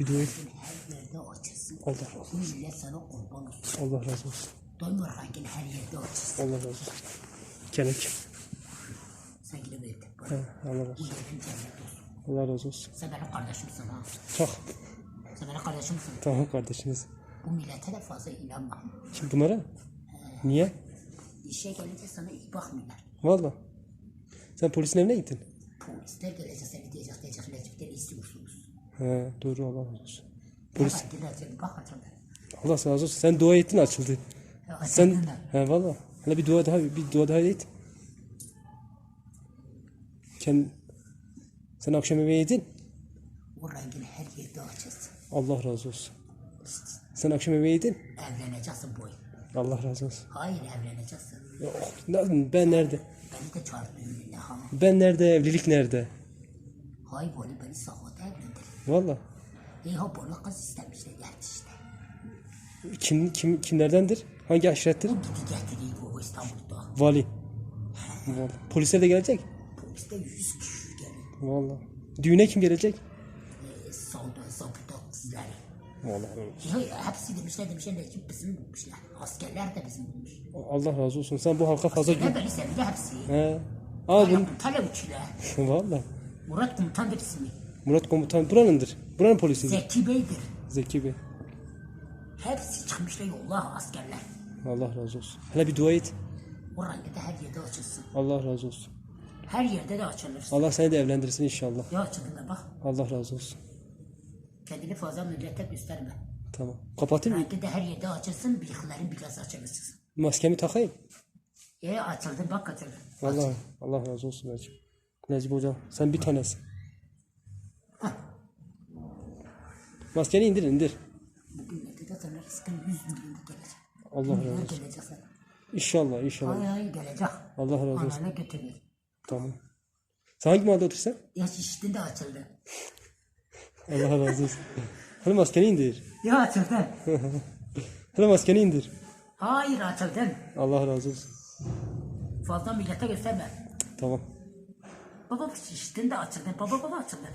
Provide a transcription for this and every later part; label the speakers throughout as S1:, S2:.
S1: Bir.
S2: Her yerde açılsın.
S1: Allah razı olsun.
S2: Millet sana kurban olsun.
S1: Allah razı olsun.
S2: Dönme rengin her yerde açılsın.
S1: Allah razı olsun. Kelek.
S2: Sen gidip verdin.
S1: He, Allah razı olsun. Allah razı olsun.
S2: Sen benim kardeşimsin ha.
S1: Çok.
S2: Sen benim kardeşimsin.
S1: Tamam kardeşiniz.
S2: Bu millete de fazla inanma.
S1: Kim bunlara? Niye?
S2: İşe gelince sana iyi bakmıyorlar.
S1: Valla. Sen polisin evine gittin.
S2: Polisler gelecek seni diyecek.
S1: He, doğru Allah razı olsun.
S2: Polis.
S1: Allah razı olsun. Sen dua ettin açıldı. Sen he valla. Hele bir dua daha bir dua daha et. Sen sen akşam yemeği yedin.
S2: O rengin her yerde açılsın.
S1: Allah razı olsun. Sen akşam yemeği yedin.
S2: Evleneceksin boy.
S1: Allah razı olsun.
S2: Hayır evleneceksin.
S1: Yok, ben nerede?
S2: Beni de ha.
S1: Ben nerede? Evlilik nerede?
S2: Hay böyle beni sahada evlendir.
S1: Valla.
S2: Ha bunu kız istemişler geldi işte.
S1: Kim kim kimlerdendir? Hangi aşirettir?
S2: O gidi getireyim o İstanbul'da.
S1: Vali. Valla. Polisler de gelecek.
S2: Poliste yüz kişi geliyor.
S1: Valla. Düğüne kim gelecek?
S2: Ee, solda zabıta kızları.
S1: Valla.
S2: Ya, hepsi demişler demişler Necip bizim bulmuşlar. Askerler de bizim bulmuş.
S1: Allah razı olsun. Sen bu halka fazla
S2: Ne
S1: gül.
S2: beni sevdi hepsi.
S1: He. Aa
S2: Hala
S1: bunu. Valla.
S2: Murat komutandır ismi.
S1: Murat komutan buranındır. Buranın polisidir.
S2: Zeki Bey'dir.
S1: Zeki Bey.
S2: Hepsi çıkmışlar yolla askerler.
S1: Allah razı olsun. Hele bir dua et.
S2: O rengi de her yerde açılsın.
S1: Allah razı olsun.
S2: Her yerde de açılırsın.
S1: Allah seni de evlendirsin inşallah.
S2: Ya açıldığında bak.
S1: Allah razı olsun.
S2: Kendini fazla millete gösterme.
S1: Tamam. Kapatayım mı?
S2: Rengi de her yerde açılsın. Bıyıkların biraz açılırsın.
S1: Maskemi takayım.
S2: E açıldı bak açıldı.
S1: Allah Allah razı olsun Necip. Necip hocam sen bir tanesin. Maskeni indir indir.
S2: Bugünlerde de sana rızkın 100 milyon gelecek.
S1: Allah razı olsun.
S2: gelecek sana.
S1: İnşallah inşallah.
S2: Ay ay gelecek.
S1: Allah razı olsun.
S2: Anana götürür.
S1: Tamam. Sen hangi mahallede oturuyorsun?
S2: Ya şiştin de açıldı.
S1: Allah razı olsun. Hadi maskeni indir.
S2: Ya açıldın.
S1: Hadi maskeni indir.
S2: Hayır açıldın.
S1: Allah razı olsun.
S2: Fazla millete gösterme.
S1: Tamam.
S2: Baba şiştin de açıldın. Baba baba açıldı.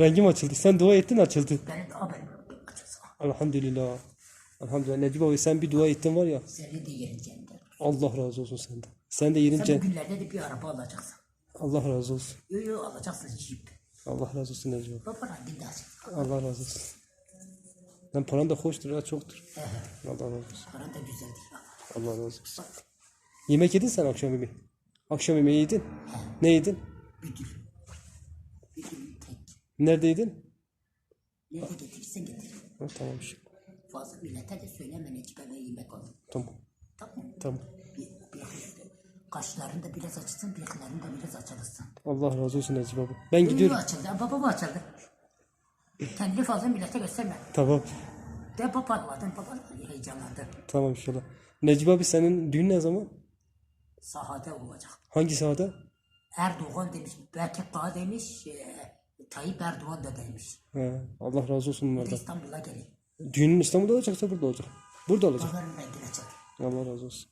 S1: Rengim açıldı. Sen dua ettin açıldı.
S2: De haberim açılsın.
S1: Elhamdülillah. Elhamdülillah. Necip abi sen bir dua ettin var ya.
S2: Seni de yerin cennet.
S1: Allah razı olsun senden. Sen de yerin
S2: Sen
S1: cennet.
S2: bugünlerde de bir araba alacaksın.
S1: Allah razı olsun.
S2: Yo yo alacaksın jeep.
S1: Allah razı olsun Necip abi.
S2: Baba de açılsın.
S1: Allah razı olsun. Lan paran da hoştur ha çoktur. Allah razı olsun.
S2: Paran da güzeldir. bak.
S1: Allah razı olsun. Yemek yedin sen akşam yemeği. Akşam yemeği yedin. Ne yedin?
S2: Büdül. Büdül tek.
S1: Nerede yedin?
S2: Nerede getirirsen getir.
S1: Ha, tamam işte.
S2: Fazla millete de söyleme Necip eve yemek al.
S1: Tamam.
S2: Tamam.
S1: Tamam.
S2: Bir, bir, kaşların da biraz açılsın, bıyıkların da biraz açılsın.
S1: Allah razı olsun Necip abi. Ben
S2: Gidiyor.
S1: gidiyorum.
S2: açıldı, baba mı açıldı? Kendini fazla millete gösterme.
S1: Tamam.
S2: De baba adın, baba heyecanlandı.
S1: Tamam inşallah. Necip abi senin düğün ne zaman?
S2: Sahada olacak.
S1: Hangi sahada?
S2: Erdoğan demiş, Bekir Dağ demiş, e, Tayyip Erdoğan da demiş.
S1: He, Allah razı olsun bunlardan.
S2: İstanbul'a gelin.
S1: Düğünün İstanbul'da olacaksa burada olacak. Burada olacak. Allah razı olsun.